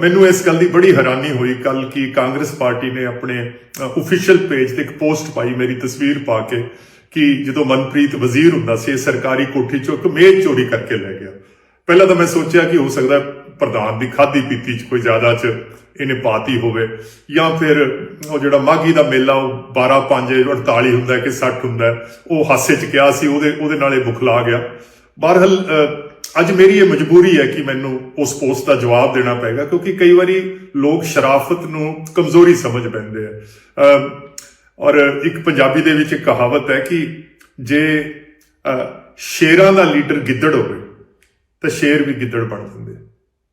ਮੈਨੂੰ ਇਸ ਗੱਲ ਦੀ ਬੜੀ ਹੈਰਾਨੀ ਹੋਈ ਕੱਲ ਕਿ ਕਾਂਗਰਸ ਪਾਰਟੀ ਨੇ ਆਪਣੇ ਅਫੀਸ਼ੀਅਲ ਪੇਜ ਤੇ ਇੱਕ ਪੋਸਟ ਪਾਈ ਮੇਰੀ ਤਸਵੀਰ ਪਾ ਕੇ ਕਿ ਜਦੋਂ ਮਨਪ੍ਰੀਤ ਵਜ਼ੀਰ ਹੁੰਦਾ ਸੀ, ਇਹ ਸਰਕਾਰੀ ਕੋਠੀ ਚੋਂ ਇੱਕ ਮੇਜ਼ ਚੋਰੀ ਕਰਕੇ ਲੈ ਗਿਆ। ਪਹਿਲਾਂ ਤਾਂ ਮੈਂ ਸੋਚਿਆ ਕਿ ਹੋ ਸਕਦਾ ਪ੍ਰਧਾਨ ਦੀ ਖਾਦੀ ਪੀਤੀ ਚ ਕੋਈ ਜ਼ਿਆਦਾ ਚ ਇਹਨੇ ਪਾਤੀ ਹੋਵੇ ਜਾਂ ਫਿਰ ਉਹ ਜਿਹੜਾ ਮਾਗੀ ਦਾ ਮੇਲਾ, ਉਹ 12 5 48 ਹੁੰਦਾ ਕਿ 60 ਹੁੰਦਾ, ਉਹ ਹਾਸੇ ਚ ਕਿਹਾ ਸੀ, ਉਹਦੇ ਉਹਦੇ ਨਾਲ ਇਹ ਬੁਖਲਾ ਗਿਆ। ਬਹਰਹਾਲ ਅੱਜ ਮੇਰੀ ਇਹ ਮਜਬੂਰੀ ਹੈ ਕਿ ਮੈਨੂੰ ਉਸ ਪੋਸਟ ਦਾ ਜਵਾਬ ਦੇਣਾ ਪਏਗਾ ਕਿਉਂਕਿ ਕਈ ਵਾਰੀ ਲੋਕ ਸ਼ਰਾਫਤ ਨੂੰ ਕਮਜ਼ੋਰੀ ਸਮਝ ਪੈਂਦੇ ਆ ਔਰ ਇੱਕ ਪੰਜਾਬੀ ਦੇ ਵਿੱਚ ਇੱਕ ਕਹਾਵਤ ਹੈ ਕਿ ਜੇ ਸ਼ੇਰਾਂ ਦਾ ਲੀਡਰ ਗਿੱਦੜ ਹੋਵੇ ਤਾਂ ਸ਼ੇਰ ਵੀ ਗਿੱਦੜ ਬਣ ਜਾਂਦੇ ਆ।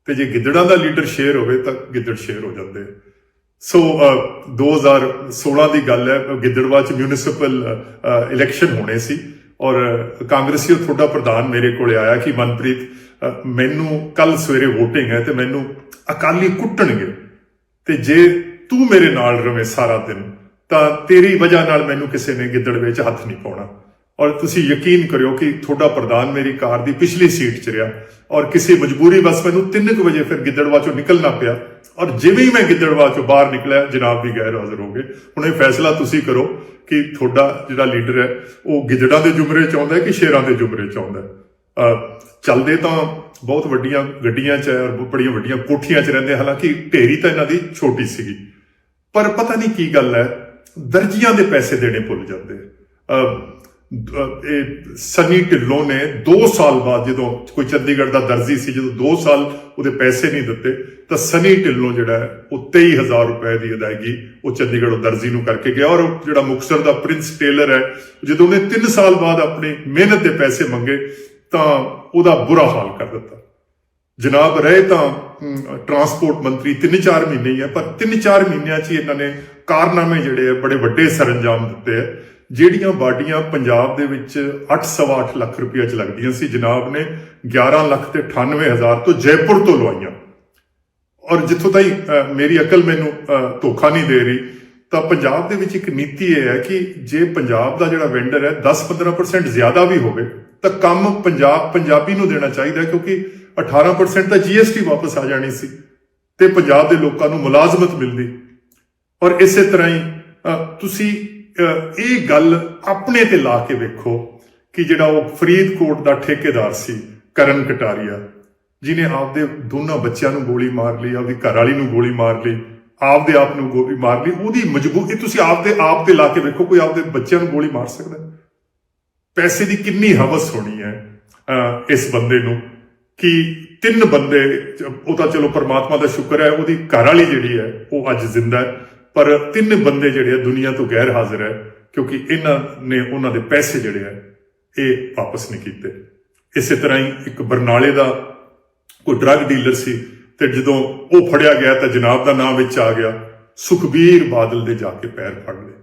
ਤੇ ਜੇ ਗਿੱਦੜਾਂ ਦਾ ਲੀਡਰ ਸ਼ੇਰ ਹੋਵੇ ਤਾਂ ਗਿੱਦੜ ਸ਼ੇਰ ਹੋ ਜਾਂਦੇ ਆ। ਸੋ ਅ, 2016 ਦੀ ਗੱਲ ਹੈ ਗਿੱਦੜਵਾ ਚ ਮਿਊਨਿਸਪਲ ਇਲੈਕਸ਼ਨ ਹੋਣੇ ਸੀ ਔਰ ਕਾਂਗਰਸੀ ਤੁਹਾਡਾ ਪ੍ਰਧਾਨ ਮੇਰੇ ਕੋਲੇ ਆਇਆ ਕਿ ਮਨਪ੍ਰੀਤ ਮੈਨੂੰ ਕੱਲ ਸਵੇਰੇ VOTING ਹੈ ਤੇ ਮੈਨੂੰ ਅਕਾਲੀ ਕੁੱਟਣਗੇ। ਤੇ ਜੇ ਤੂੰ ਮੇਰੇ ਨਾਲ ਰਵੇਂ ਸਾਰਾ ਦਿਨ, ਤਾਂ ਤੇਰੀ ਵਜ੍ਹਾ ਨਾਲ ਮੈਨੂੰ ਕਿਸੇ ਨੇ ਗਿੱਦੜ ਵਿੱਚ ਹੱਥ ਨਹੀਂ ਪਾਉਣਾ। ਔਰ ਤੁਸੀਂ ਯਕੀਨ ਕਰਿਓ ਕਿ ਤੁਹਾਡਾ ਪ੍ਰਧਾਨ ਮੇਰੀ ਕਾਰ ਦੀ ਪਿਛਲੀ ਸੀਟ 'ਚ ਰਿਹਾ ਔਰ ਕਿਸੇ ਮਜਬੂਰੀ ਬਸ ਮੈਨੂੰ 3:00 ਵਜੇ ਫਿਰ ਗਿੱਦੜਵਾ ਚੋਂ ਨਿਕਲਣਾ ਪਿਆ ਔਰ ਜਿਵੇਂ ਹੀ ਮੈਂ ਗਿੱਦੜਵਾ ਚੋਂ ਬਾਹਰ ਨਿਕਲਿਆ, ਜਨਾਬ ਵੀ ਗੈਰ ਹਾਜ਼ਰ ਹੋ ਗਏ। ਹੁਣ ਇਹ ਫੈਸਲਾ ਤੁਸੀਂ ਕਰੋ ਕਿ ਤੁਹਾਡਾ ਜਿਹੜਾ ਲੀਡਰ ਹੈ, ਉਹ ਗਿੱਦੜਾਂ ਦੇ ਜੁਮਰੇ 'ਚ ਆਉਂਦਾ ਹੈ ਕਿ ਸ਼ੇਰਾਂ ਦੇ ਜੁਮਰੇ 'ਚ ਆਉਂਦਾ ਹੈ? ਅਹ ਚੱਲਦੇ ਤਾਂ ਬਹੁਤ ਵੱਡੀਆਂ ਗੱਡੀਆਂ 'ਚ ਹੈ ਔਰ ਬੜੀਆਂ ਵੱਡੀਆਂ ਕੋਠੀਆਂ 'ਚ ਰਹਿੰਦੇ ਹਾਲਾਂਕਿ ਢੇਰੀ ਤਾਂ ਇਹਨਾਂ ਦੀ ਛੋਟੀ ਸੀਗੀ। ਪਰ ਪਤਾ ਨਹੀਂ ਕੀ ਗੱਲ ਹੈ, ਦਰਜੀਆਂ ਦੇ ਪੈਸੇ ਦੇਣੇ ਭੁੱਲ ਜਾਂਦੇ ਇਹ ਸਨੀ ਢਿੱਲੋਂ ਨੇ 2 ਸਾਲ ਬਾਅਦ ਜਦੋਂ ਕੋਈ ਚੰਡੀਗੜ੍ਹ ਦਾ ਦਰਜੀ ਸੀ, ਜਦੋਂ 2 ਸਾਲ ਉਹਦੇ ਪੈਸੇ ਨਹੀਂ ਦਿੱਤੇ, ਤਾਂ ਸਨੀ ਢਿੱਲੋਂ ਜਿਹੜਾ ਹੈ, ਉਹ 23000 ਰੁਪਏ ਦੀ ਅਦਾਇਗੀ ਉਹ ਚੰਡੀਗੜ੍ਹ ਦਰਜੀ ਨੂੰ ਕਰਕੇ ਗਿਆ ਔਰ ਜਿਹੜਾ ਮੁਕਤਸਰ ਦਾ ਪ੍ਰਿੰਸ ਟੇਲਰ ਹੈ, ਜਦੋਂ ਉਹਨੇ 3 ਸਾਲ ਬਾਅਦ ਆਪਣੀ ਮਿਹਨਤ ਦੇ ਪੈਸੇ ਮੰਗੇ, ਤਾਂ ਉਹਦਾ ਬੁਰਾ ਹਾਲ ਕਰ ਦਿੱਤਾ। ਜਨਾਬ ਰਹੇ ਤਾਂ ਟਰਾਂਸਪੋਰਟ ਮੰਤਰੀ 3-4 ਮਹੀਨੇ ਹੀ ਹੈ ਪਰ 3-4 ਮਹੀਨਿਆਂ 'ਚ ਹੀ ਇਹਨਾਂ ਨੇ ਕਾਰਨਾਮੇ ਜਿਹੜੇ ਆ, ਬੜੇ ਵੱਡੇ ਸਰੰਜਾਮ ਦਿੱਤੇ ਆ। ਜਿਹੜੀਆਂ ਬਾਡੀਆਂ ਪੰਜਾਬ ਦੇ ਵਿੱਚ 8.8 ਲੱਖ ਰੁਪਏ 'ਚ ਲੱਗਦੀਆਂ ਸੀ, ਜਨਾਬ ਨੇ 11 ਲੱਖ ਤੇ 98 ਹਜ਼ਾਰ ਤੋਂ ਜੈਪੁਰ ਤੋਂ ਲਵਾਈਆਂ। ਔਰ ਜਿੱਥੋਂ ਤਾਈ ਮੇਰੀ ਅਕਲ ਮੈਨੂੰ ਧੋਖਾ ਨਹੀਂ ਦੇ ਰਹੀ, ਤਾਂ ਪੰਜਾਬ ਦੇ ਵਿੱਚ ਇੱਕ ਨੀਤੀ ਇਹ ਹੈ ਕਿ ਜੇ ਪੰਜਾਬ ਦਾ ਜਿਹੜਾ ਵੈਂਡਰ ਹੈ 10-15% ਜ਼ਿਆਦਾ ਵੀ ਹੋਵੇ, ਤਾਂ ਕੰਮ ਪੰਜਾਬ, ਪੰਜਾਬੀ ਨੂੰ ਦੇਣਾ ਚਾਹੀਦਾ ਕਿਉਂਕਿ 18% ਤਾਂ GST ਵਾਪਸ ਆ ਜਾਣੀ ਸੀ ਤੇ ਪੰਜਾਬ ਦੇ ਲੋਕਾਂ ਨੂੰ ਮੁਲਾਜ਼ਮਤ ਮਿਲਦੀ। ਔਰ ਇਸੇ ਤਰ੍ਹਾਂ ਹੀ ਤੁਸੀਂ ਇਹ ਗੱਲ ਆਪਣੇ ਤੇ ਲਾ ਕੇ ਵੇਖੋ ਕਿ ਜਿਹੜਾ ਉਹ ਫਰੀਦਕੋਟ ਦਾ ਠੇਕੇਦਾਰ ਸੀ ਕਰਨ ਕਟਾਰੀਆ ਜਿਨੇ ਆਪਦੇ ਦੋਨਾਂ ਬੱਚਿਆਂ ਨੂੰ ਗੋਲੀ ਮਾਰ ਲਈ ਆਪਦੀ ਘਰ ਵਾਲੀ ਨੂੰ ਗੋਲੀ ਮਾਰ ਲਈ ਆਪਦੇ ਆਪ ਨੂੰ ਗੋਲੀ ਮਾਰ ਲਈ ਉਹਦੀ ਮਜਬੂਰੀ ਤੁਸੀਂ ਆਪਦੇ ਆਪ ਤੇ ਲਾ ਕੇ ਵੇਖੋ ਕੋਈ ਆਪਦੇ ਬੱਚਿਆਂ ਨੂੰ ਗੋਲੀ ਮਾਰ ਸਕਦਾ ਪੈਸੇ ਦੀ ਕਿੰਨੀ ਹਵਸ ਹੋਣੀ ਹੈ ਅਹ, ਇਸ ਬੰਦੇ ਨੂੰ ਕਿ ਤਿੰਨ ਬੰਦੇ ਉਹ ਤਾਂ ਚਲੋ ਪਰਮਾਤਮਾ ਦਾ ਸ਼ੁਕਰ ਹੈ ਉਹਦੀ ਘਰ ਵਾਲੀ ਜਿਹੜੀ ਹੈ ਉਹ ਅੱਜ ਜ਼ਿੰਦਾ ਹੈ। ਪਰ ਤਿੰਨ ਬੰਦੇ ਜਿਹੜੇ ਆ ਦੁਨੀਆ ਤੋਂ ਗੈਰ ਹਾਜ਼ਰ ਹੈ ਕਿਉਂਕਿ ਇਹਨਾਂ ਨੇ ਉਹਨਾਂ ਦੇ ਪੈਸੇ ਜਿਹੜੇ ਆ, ਇਹ ਵਾਪਸ ਨਹੀਂ ਕੀਤੇ। ਇਸੇ ਤਰ੍ਹਾਂ ਹੀ ਇੱਕ ਬਰਨਾਲੇ ਦਾ ਕੋਈ ਡਰੱਗ ਡੀਲਰ ਸੀ ਤੇ ਜਦੋਂ ਉਹ ਫੜਿਆ ਗਿਆ ਤਾਂ ਜਨਾਬ ਦਾ ਨਾਮ ਵਿੱਚ ਆ ਗਿਆ, ਸੁਖਬੀਰ ਬਾਦਲ ਦੇ ਜਾ ਕੇ ਪੈਰ ਫੜ ਲਏ।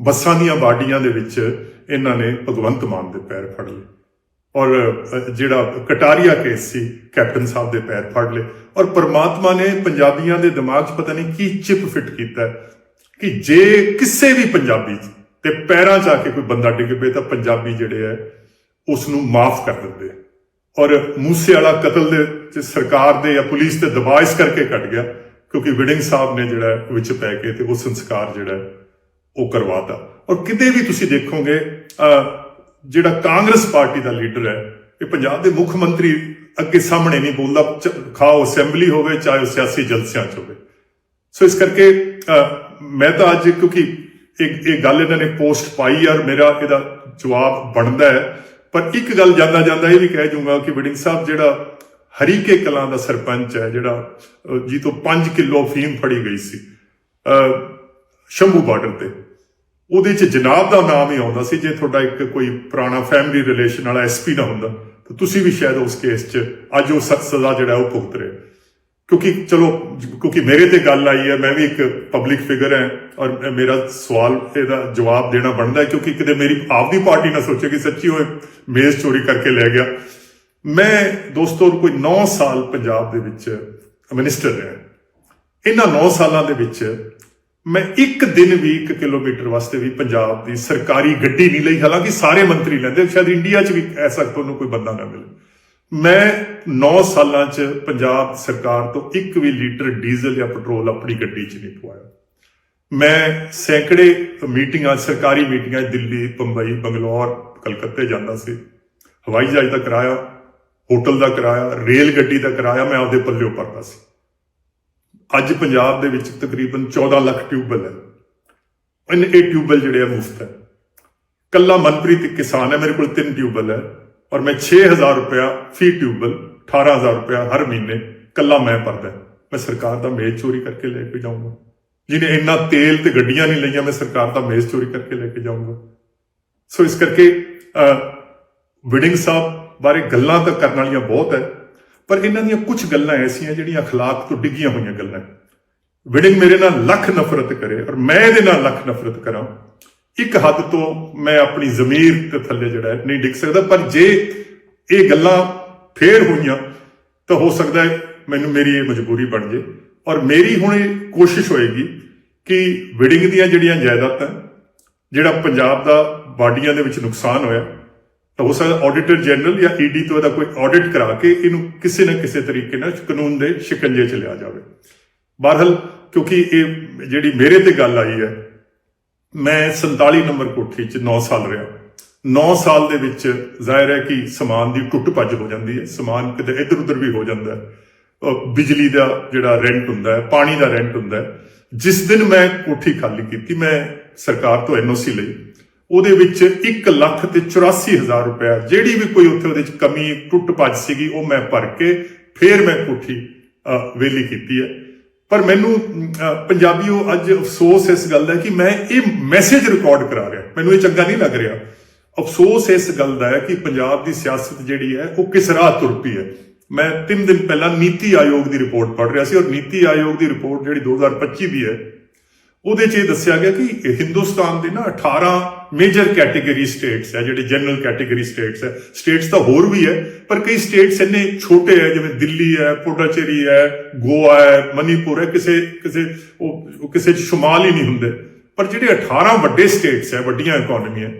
ਬੱਸਾਂ ਦੀਆਂ ਬਾਡੀਆਂ ਦੇ ਵਿੱਚ ਇਹਨਾਂ ਨੇ ਭਗਵੰਤ ਮਾਨ ਦੇ ਪੈਰ ਫੜ ਲਏ। ਔਰ ਜਿਹੜਾ ਕਟਾਰੀਆ ਕੇਸ ਸੀ, ਕੈਪਟਨ ਸਾਹਿਬ ਦੇ ਪੈਰ ਫੜ ਲਏ। ਔਰ ਪਰਮਾਤਮਾ ਨੇ ਪੰਜਾਬੀਆਂ ਦੇ ਦਿਮਾਗ 'ਚ ਪਤਾ ਨਹੀਂ ਕੀ ਚਿਪ ਫਿੱਟ ਕੀਤਾ ਕਿ ਜੇ ਕਿਸੇ ਵੀ ਪੰਜਾਬੀ 'ਚ ਤੇ ਪੈਰਾਂ 'ਚ ਆ ਕੇ ਕੋਈ ਬੰਦਾ ਡਿੱਗ ਪਏ ਤਾਂ ਪੰਜਾਬੀ ਜਿਹੜੇ ਹੈ ਉਸ ਨੂੰ ਮਾਫ ਕਰ ਦਿੰਦੇ ਔਰ ਮੂਸੇ ਵਾਲਾ ਕਤਲ ਦੇ ਚ ਸਰਕਾਰ ਦੇ ਜਾਂ ਪੁਲਿਸ ਤੇ ਦਬਾਅ ਇਸ ਕਰਕੇ ਘਟ ਗਿਆ ਕਿਉਂਕਿ ਵਿਡਿੰਗ ਸਾਹਿਬ ਨੇ ਜਿਹੜਾ ਵਿੱਚ ਪੈ ਕੇ ਤੇ ਉਹ ਸੰਸਕਾਰ ਜਿਹੜਾ ਹੈ, ਉਹ ਕਰਵਾਤਾ। ਔਰ ਕਿਤੇ ਵੀ ਤੁਸੀਂ ਦੇਖੋਗੇ ਜਿਹੜਾ ਕਾਂਗਰਸ ਪਾਰਟੀ ਦਾ ਲੀਡਰ ਹੈ ਇਹ ਪੰਜਾਬ ਦੇ ਮੁੱਖ ਮੰਤਰੀ ਅੱਗੇ ਸਾਹਮਣੇ ਨਹੀਂ ਬੋਲਦਾ ਚ- ਖਾਓ ਅਸੈਂਬਲੀ ਹੋਵੇ ਚਾਹੇ ਉਹ ਸਿਆਸੀ ਜਲਸਿਆਂ 'ਚ ਹੋਵੇ। ਸੋ ਇਸ ਕਰਕੇ ਮੈਂ ਤਾਂ ਅੱਜ ਕਿਉਂਕਿ ਇਹ ਇਹ ਗੱਲ ਇਹਨਾਂ ਨੇ ਪੋਸਟ ਪਾਈ ਔਰ ਮੇਰਾ ਇਹਦਾ ਜਵਾਬ ਬਣਦਾ ਹੈ। ਪਰ ਇੱਕ ਗੱਲ ਜਾਂਦਾ ਜਾਂਦਾ ਇਹ ਵੀ ਕਹਿ ਜੂੰਗਾ ਕਿ ਵਡਿੰਗ ਸਾਹਿਬ ਜਿਹੜਾ ਹਰੀਕੇ ਕਲਾਂ ਦਾ ਸਰਪੰਚ ਹੈ ਜਿਹੜਾ ਅਹ, ਜੀ ਤੋਂ 5 ਕਿਲੋ ਫੀਮ ਫੜੀ ਗਈ ਸੀ ਸ਼ੰਭੂ ਬਾਰਡਰ ਤੇ। ਉਹਦੇ ਚ ਜਨਾਬ ਦਾ ਨਾਮ ਹੀ ਆਉਂਦਾ ਸੀ, ਜੇ ਤੁਹਾਡਾ ਇੱਕ ਕੋਈ ਪੁਰਾਣਾ ਫੈਮਿਲੀ ਰਿਲੇਸ਼ਨ ਵਾਲਾ ਐਸਪੀ ਨਾ ਹੁੰਦਾ, ਤਾਂ ਤੁਸੀਂ ਵੀ ਸ਼ਾਇਦ ਉਸ ਕੇਸ 'ਚ ਅੱਜ ਉਹ ਸਖਤ ਸਜ਼ਾ ਜਿਹੜਾ ਉਹ ਭੁਗਤ ਰਹੇ। ਕਿਉਂਕਿ ਚਲੋ, ਕਿਉਂਕਿ ਮੇਰੇ ਤੇ ਗੱਲ ਆਈ ਹੈ, ਮੈਂ ਵੀ ਇੱਕ ਪਬਲਿਕ ਫਿਗਰ ਹਾਂ, ਔਰ ਮ- ਮੇਰਾ ਸਵਾਲ ਇਹਦਾ ਜਵਾਬ ਦੇਣਾ ਬਣਦਾ ਕਿਉਂਕਿ ਕਿਤੇ ਮੇਰੀ ਆਪਦੀ ਪਾਰਟੀ ਨਾ ਸੋਚੇ ਕਿ ਸੱਚੀ ਉਹ ਮੇਜ਼ ਚੋਰੀ ਕਰਕੇ ਲੈ ਗਿਆ। ਮੈਂ ਦੋਸਤੋ, ਕੋਈ 9 ਸਾਲ ਪੰਜਾਬ ਦੇ ਵਿੱਚ ਮਿਨਿਸਟਰ ਰਿਹਾ। ਇਹਨਾਂ 9 ਸਾਲਾਂ ਦੇ ਵਿੱਚ ਮੈਂ ਇੱਕ ਦਿਨ ਵੀ 1 ਕਿਲੋਮੀਟਰ ਵਾਸਤੇ ਵੀ ਪੰਜਾਬ ਦੀ ਸਰਕਾਰੀ ਗੱਡੀ ਨਹੀਂ ਲਈ। ਹਾਲਾਂਕਿ ਸਾਰੇ ਮੰਤਰੀ ਲੈਂਦੇ, ਸ਼ਾਇਦ ਇੰਡੀਆ 'ਚ ਵੀ ਐਸਾ ਤੁਹਾਨੂੰ ਕੋਈ ਬੰਦਾ ਨਾ ਮਿਲੇ। ਮੈਂ 9 ਸਾਲਾਂ 'ਚ ਪੰਜਾਬ ਸਰਕਾਰ ਤੋਂ ਇੱਕ ਵੀ ਲੀਟਰ ਡੀਜ਼ਲ ਜਾਂ ਪੈਟਰੋਲ ਆਪਣੀ ਗੱਡੀ 'ਚ ਨਹੀਂ ਪਵਾਇਆ। ਮੈਂ ਸੈਂਕੜੇ ਮੀਟਿੰਗਾਂ, ਸਰਕਾਰੀ ਮੀਟਿੰਗਾਂ ਦਿੱਲੀ, ਬੰਬਈ, ਬੰਗਲੌਰ, ਕਲਕੱਤੇ ਜਾਂਦਾ ਸੀ। ਹਵਾਈ ਜਹਾਜ਼ ਦਾ ਕਿਰਾਇਆ, ਹੋਟਲ ਦਾ ਕਿਰਾਇਆ, ਰੇਲ ਗੱਡੀ ਦਾ ਕਿਰਾਇਆ ਮੈਂ ਆਪਦੇ ਪੱਲਿਓਂ ਭਰਦਾ ਸੀ। ਅੱਜ ਪੰਜਾਬ ਦੇ ਵਿੱਚ ਤਕਰੀਬਨ 14 ਲੱਖ ਟਿਊਬਲ ਹੈ। ਇਹਨ ਇਹ ਟਿਊਬਲ ਜਿਹੜੇ ਆ ਮੁਫਤ ਹੈ। ਕੱਲਾ ਮਨਪ੍ਰੀਤ ਇੱਕ ਕਿਸਾਨ ਹੈ ਮੇਰੇ ਕੋਲ ਤਿੰਨ ਟਿਊਬਲ ਹੈ ਔਰ ਮੈਂ 6000 ਰੁਪਇਆ ਫੀ ਟਿਊਬਲ 18000 ਰੁਪਇਆ ਹਰ ਮਹੀਨੇ ਕੱਲਾ ਮੈਂ ਭਰਦਾ ਮੈਂ ਸਰਕਾਰ ਦਾ ਮੇਜ਼ ਚੋਰੀ ਕਰਕੇ ਲੈ ਕੇ ਜਾਊਂਗਾ। ਜਿਹਨੇ ਇੰਨਾ ਤੇਲ ਤੇ ਗੱਡੀਆਂ ਨਹੀਂ ਲਈਆਂ ਮੈਂ ਸਰਕਾਰ ਦਾ ਮੇਜ਼ ਚੋਰੀ ਕਰਕੇ ਲੈ ਕੇ ਜਾਊਂਗਾ। ਸੋ ਇਸ ਕਰਕੇ ਅਹ, ਵਿਡਿੰਗ ਸਾਹਿਬ ਬਾਰੇ ਗੱਲਾਂ ਤਾਂ ਕਰਨ ਵਾਲੀਆਂ ਬਹੁਤ ਹੈ ਪਰ ਇਹਨਾਂ ਦੀਆਂ ਕੁਝ ਗੱਲਾਂ ਐਸੀਆਂ ਜਿਹੜੀਆਂ اخلاق ਤੋਂ ਡਿੱਗੀਆਂ ਹੋਈਆਂ ਗੱਲਾਂ ਹੈ। ਵਿਡਿੰਗ ਮੇਰੇ ਨਾਲ ਲੱਖ ਨਫ਼ਰਤ ਕਰੇ ਔਰ ਮੈਂ ਇਹਦੇ ਨਾਲ ਲੱਖ ਨਫ਼ਰਤ ਕਰਾਂ ਇੱਕ ਹੱਦ ਤੋਂ ਮੈਂ ਆਪਣੀ ਜ਼ਮੀਰ ਤੇ ਥੱਲੇ ਜਿਹੜਾ ਹੈ ਨਹੀਂ ਡਿੱਗ ਸਕਦਾ ਪਰ ਜੇ ਇਹ ਗੱਲਾਂ ਫੇਰ ਹੋਈਆਂ ਤਾਂ ਹੋ ਸਕਦਾ ਹੈ ਮੈਨੂੰ ਮੇਰੀ ਇਹ ਮਜਬੂਰੀ ਬਣ ਜੇ ਔਰ ਮੇਰੀ ਹੁਣ ਇਹ ਕੋਸ਼ਿਸ਼ ਹੋਏਗੀ ਕਿ ਵਿਡਿੰਗ ਦੀਆਂ ਜਿਹੜੀਆਂ ਜਾਇਦਾਦਾਂ ਜਿਹੜਾ ਪੰਜਾਬ ਦਾ ਬਾਡੀਆਂ ਦੇ ਵਿੱਚ ਨੁਕਸਾਨ ਹੋਇਆ ਤਾਂ ਹੋ ਸਕਦਾ ਆਡੀਟਰ ਜਨਰਲ ਜਾਂ ਈਡੀ ਤੋਂ ਇਹਦਾ ਕੋਈ ਆਡਿਟ ਕਰਾ ਕੇ ਇਹਨੂੰ ਕਿਸੇ ਨਾ ਕਿਸੇ ਤਰੀਕੇ ਨਾਲ ਕਾਨੂੰਨ ਦੇ ਸ਼ਿਕੰਜੇ 'ਚ ਲਿਆ ਜਾਵੇ। ਬਹਰਹਾਲ, ਕਿਉਂਕਿ ਇਹ ਜਿਹੜੀ ਮੇਰੇ ਤੇ ਗੱਲ ਆਈ ਹੈ, ਮੈਂ 47 ਨੰਬਰ ਕੋਠੀ 'ਚ 9 ਸਾਲ ਰਿਹਾ। 9 ਸਾਲ ਦੇ ਵਿੱਚ ਜ਼ਾਹਿਰ ਹੈ ਕਿ ਸਮਾਨ ਦੀ ਟੁੱਟ ਭੱਜ ਹੋ ਜਾਂਦੀ ਹੈ, ਸਮਾਨ ਕਿਤੇ ਇੱਧਰ ਉੱਧਰ ਵੀ ਹੋ ਜਾਂਦਾ ਹੈ। ਬਿਜਲੀ ਦਾ ਜਿਹੜਾ ਰੈਂਟ ਹੁੰਦਾ ਹੈ, ਪਾਣੀ ਦਾ ਰੈਂਟ ਹੁੰਦਾ ਹੈ। ਜਿਸ ਦਿਨ ਮੈਂ ਕੋਠੀ ਖਾਲੀ ਕੀਤੀ, ਮੈਂ ਸਰਕਾਰ ਤੋਂ ਐਨਓਸੀ ਲਈ। ਉਹਦੇ ਵਿੱਚ 1 ਲੱਖ ਤੇ 84 ਹਜ਼ਾਰ ਰੁਪਇਆ। ਜਿਹੜੀ ਵੀ ਕੋਈ ਉੱਥੇ ਉਹਦੇ ਵਿੱਚ ਕਮੀ ਟੁੱਟ ਭੱਜ ਸੀਗੀ ਉਹ ਮੈਂ ਭਰ ਕੇ ਫੇਰ ਮੈਂ ਕੋਠੀ ਅਹ, ਵੇਲੀ ਕੀਤੀ ਹੈ। ਪਰ ਮੈਨੂੰ ਅਹ, ਪੰਜਾਬੀਓ ਅੱਜ ਅਫਸੋਸ ਇਸ ਗੱਲ ਦਾ ਕਿ ਮੈਂ ਇਹ ਮੈਸੇਜ ਰਿਕਾਰਡ ਕਰਾ ਰਿਹਾ। ਮੈਨੂੰ ਇਹ ਚੰਗਾ ਨਹੀਂ ਲੱਗ ਰਿਹਾ। ਅਫਸੋਸ ਇਸ ਗੱਲ ਦਾ ਹੈ ਕਿ ਪੰਜਾਬ ਦੀ ਸਿਆਸਤ ਜਿਹੜੀ ਹੈ ਉਹ ਕਿਸ ਰਾਹ ਤੁਰ ਪਈ ਹੈ। ਮੈਂ 3 ਦਿਨ ਪਹਿਲਾਂ ਨੀਤੀ ਆਯੋਗ ਦੀ ਰਿਪੋਰਟ ਪੜ੍ਹ ਰਿਹਾ ਸੀ ਔਰ ਨੀਤੀ ਆਯੋਗ ਦੀ ਰਿਪੋਰਟ ਜਿਹੜੀ 2025 ਦੀ ਹੈ ਉਹਦੇ 'ਚ ਇਹ ਦੱਸਿਆ ਗਿਆ ਕਿ ਹਿੰਦੁਸਤਾਨ ਦੇ ਨਾ 18 ਮੇਜਰ ਕੈਟਾਗਰੀ ਸਟੇਟਸ ਹੈ, ਜਿਹੜੇ ਜਨਰਲ ਕੈਟਾਗਰੀ ਸਟੇਟਸ ਹੈ। ਸਟੇਟਸ ਤਾਂ ਹੋਰ ਵੀ ਹੈ, ਪਰ ਕਈ ਸਟੇਟਸ ਇੰਨੇ ਛੋਟੇ ਹੈ, ਜਿਵੇਂ ਦਿੱਲੀ ਹੈ, ਪੁਡੂਚੇਰੀ ਹੈ, ਗੋਆ ਹੈ, ਮਨੀਪੁਰ ਹੈ, ਕਿਸੇ ਕਿਸੇ, ਉਹ ਕਿਸੇ 'ਚ ਸ਼ੁਮਾਲ ਹੀ ਨਹੀਂ ਹੁੰਦੇ। ਪਰ ਜਿਹੜੇ 18 ਵੱਡੇ ਸਟੇਟਸ ਹੈ, ਵੱਡੀਆਂ ਇਕਨੋਮੀਆਂ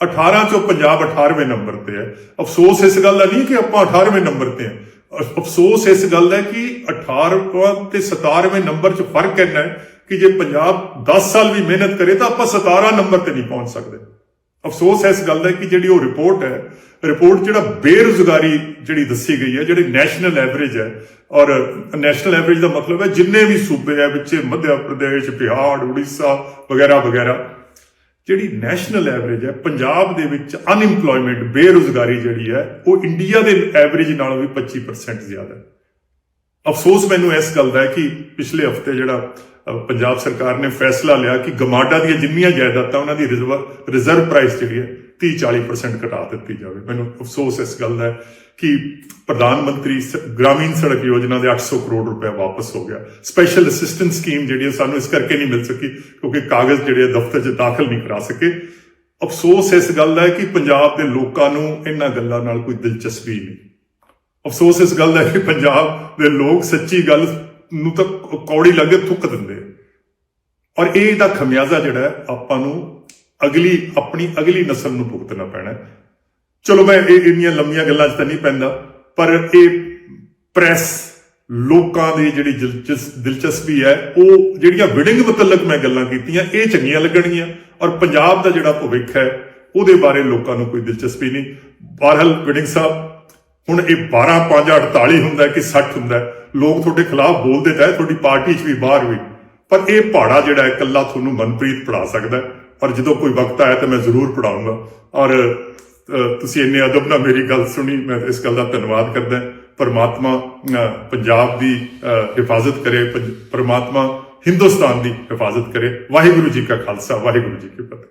18 ਚੋਂ ਪੰਜਾਬ 18ਵੇਂ ਨੰਬਰ ਤੇ ਹੈ। ਅਫਸੋਸ ਇਸ ਗੱਲ ਦਾ ਨਹੀਂ ਕਿ ਆਪਾਂ 18ਵੇਂ ਨੰਬਰ ਤੇ ਹਾਂ। ਅਫਸੋਸ ਇਸ ਗੱਲ ਦਾ ਹੈ ਕਿ 18ਵਾਂ ਤੇ 17ਵੇਂ ਨੰਬਰ 'ਚ ਫ਼ਰਕ ਇੰਨਾ ਹੈ ਕਿ ਜੇ ਪੰਜਾਬ 10 ਸਾਲ ਵੀ ਮਿਹਨਤ ਕਰੇ ਤਾਂ ਆਪਾਂ 17 ਨੰਬਰ ਤੇ ਨਹੀਂ ਪਹੁੰਚ ਸਕਦੇ। ਅਫਸੋਸ ਇਸ ਗੱਲ ਦਾ ਕਿ ਜਿਹੜੀ ਉਹ ਰਿਪੋਰਟ ਹੈ, ਰਿਪੋਰਟ ਜਿਹੜਾ ਬੇਰੁਜ਼ਗਾਰੀ ਜਿਹੜੀ ਦੱਸੀ ਗਈ ਹੈ, ਜਿਹੜੀ ਨੈਸ਼ਨਲ ਐਵਰੇਜ ਹੈ, ਔਰ ਨੈਸ਼ਨਲ ਐਵਰੇਜ ਦਾ ਮਤਲਬ ਹੈ ਜਿੰਨੇ ਵੀ ਸੂਬੇ ਹੈ, ਵਿੱਚ ਮੱਧ ਪ੍ਰਦੇਸ਼, ਬਿਹਾਰ, ਉੜੀਸਾ ਵਗੈਰਾ ਵਗੈਰਾ, ਜਿਹੜੀ ਨੈਸ਼ਨਲ ਐਵਰੇਜ ਹੈ, ਪੰਜਾਬ ਦੇ ਵਿੱਚ ਅਨਇੰਪਲੋਇਮੈਂਟ ਬੇਰੁਜ਼ਗਾਰੀ ਜਿਹੜੀ ਹੈ, ਉਹ ਇੰਡੀਆ ਦੇ ਐਵਰੇਜ ਨਾਲੋਂ ਵੀ 25% ਜ਼ਿਆਦਾ ਹੈ। ਅਫਸੋਸ ਮੈਨੂੰ ਇਸ ਗੱਲ ਦਾ ਹੈ ਕਿ ਪਿਛਲੇ ਹਫ਼ਤੇ ਜਿਹੜਾ ਪੰਜਾਬ ਸਰਕਾਰ ਨੇ ਫੈਸਲਾ ਲਿਆ ਕਿ ਗਮਾਡਾ ਦੀਆਂ ਜਿੰਨੀਆਂ ਜਾਇਦਾਦਾਂ ਉਹਨਾਂ ਦੀ ਰਿਜ਼ਰਵ ਰਿਜ਼ਰਵ ਪ੍ਰਾਈਸ ਜਿਹੜੀ ਹੈ 30 40% ਘਟਾ ਦਿੱਤੀ ਜਾਵੇ। ਮੈਨੂੰ ਅਫਸੋਸ ਇਸ ਗੱਲ ਦਾ ਕਿ ਪ੍ਰਧਾਨ ਮੰਤਰੀ ਸ- ਗ੍ਰਾਮੀਣ ਸੜਕ ਯੋਜਨਾ ਦੇ 800 ਕਰੋੜ ਰੁਪਏ ਵਾਪਸ ਹੋ ਗਿਆ। ਸਪੈਸ਼ਲ ਅਸਿਸਟੈਂਟ ਸਕੀਮ ਜਿਹੜੀ ਹੈ ਸਾਨੂੰ ਇਸ ਕਰਕੇ ਨਹੀਂ ਮਿਲ ਸਕੀ ਕਿਉਂਕਿ ਕਾਗਜ਼ ਜਿਹੜੇ ਦਫ਼ਤਰ 'ਚ ਦਾਖਲ ਨਹੀਂ ਕਰਾ ਸਕੇ। ਅਫਸੋਸ ਇਸ ਗੱਲ ਦਾ ਹੈ ਕਿ ਪੰਜਾਬ ਦੇ ਲੋਕਾਂ ਨੂੰ ਇਹਨਾਂ ਗੱਲਾਂ ਨਾਲ ਕੋਈ ਦਿਲਚਸਪੀ ਨਹੀਂ। ਅਫਸੋਸ ਇਸ ਗੱਲ ਦਾ ਹੈ ਕਿ ਪੰਜਾਬ ਦੇ ਲੋਕ ਸੱਚੀ ਗੱਲ ਨੂੰ ਤਾਂ ਕੌੜੀ ਲੱਗੇ ਥੁੱਕ ਦਿੰਦੇ ਔਰ ਇਹ ਦਾ ਖਮਿਆਜ਼ਾ ਜਿਹੜਾ ਆਪਾਂ ਨੂੰ ਅਗਲੀ, ਆਪਣੀ ਅਗਲੀ ਨਸਲ ਨੂੰ ਭੁਗਤਣਾ ਪੈਣਾ ਚਲੋ ਮੈਂ ਇਹ ਇੰਨੀਆਂ ਲੰਮੀਆਂ ਗੱਲਾਂ 'ਚ ਤਾਂ ਨਹੀਂ ਪੈਂਦਾ, ਪਰ ਇਹ ਪ੍ਰੈਸ ਲੋਕਾਂ ਦੀ ਜਿਹੜੀ ਦਿਲਚਸ- ਦਿਲਚਸਪੀ ਹੈ, ਉਹ ਜਿਹੜੀਆਂ ਵਿਡਿੰਗ ਮੁਤਲਕ ਮੈਂ ਗੱਲਾਂ ਕੀਤੀਆਂ, ਇਹ ਚੰਗੀਆਂ ਲੱਗਣਗੀਆਂ। ਔਰ ਪੰਜਾਬ ਦਾ ਜਿਹੜਾ ਭਵਿੱਖ ਹੈ, ਉਹਦੇ ਬਾਰੇ ਲੋਕਾਂ ਨੂੰ ਕੋਈ ਦਿਲਚਸਪੀ ਨਹੀਂ। ਬਾਹਰਲ ਵਿਡਿੰਗ ਸਾਹਿਬ ਹੁਣ ਇਹ 12 5 48 ਹੁੰਦਾ ਕਿ 60 ਹੁੰਦਾ ਲੋਕ ਤੁਹਾਡੇ ਖਿਲਾਫ ਬੋਲਦੇ ਤਾਂ ਤੁਹਾਡੀ ਪਾਰਟੀ 'ਚ ਵੀ ਬਾਹਰ ਵੀ। ਪਰ ਇਹ ਪਹਾੜਾ ਜਿਹੜਾ ਹੈ, ਇਕੱਲਾ ਤੁਹਾਨੂੰ ਮਨਪ੍ਰੀਤ ਪੜਾ ਸਕਦਾ ਹੈ। ਔਰ ਜਦੋਂ ਕੋਈ ਵਕਤ ਆਇਆ ਤਾਂ ਮੈਂ ਜ਼ਰੂਰ ਪੜਾਉਂਗਾ ਔਰ ਤੁਸੀਂ ਇੰਨੇ ਅਦਬ ਨਾਲ ਮੇਰੀ ਗੱਲ ਸੁਣੀ, ਮੈਂ ਇਸ ਗੱਲ ਦਾ ਧੰਨਵਾਦ ਕਰਦਾ ਪਰਮਾਤਮਾ ਪੰਜਾਬ ਦੀ ਹਿਫਾਜ਼ਤ ਕਰੇ, ਪੰਜ- ਪਰਮਾਤਮਾ ਹਿੰਦੁਸਤਾਨ ਦੀ ਹਿਫਾਜ਼ਤ ਕਰੇ। ਵਾਹਿਗੁਰੂ ਜੀ ਕਾ ਖਾਲਸਾ, ਵਾਹਿਗੁਰੂ ਜੀ ਕੀ ਫਤਿਹ।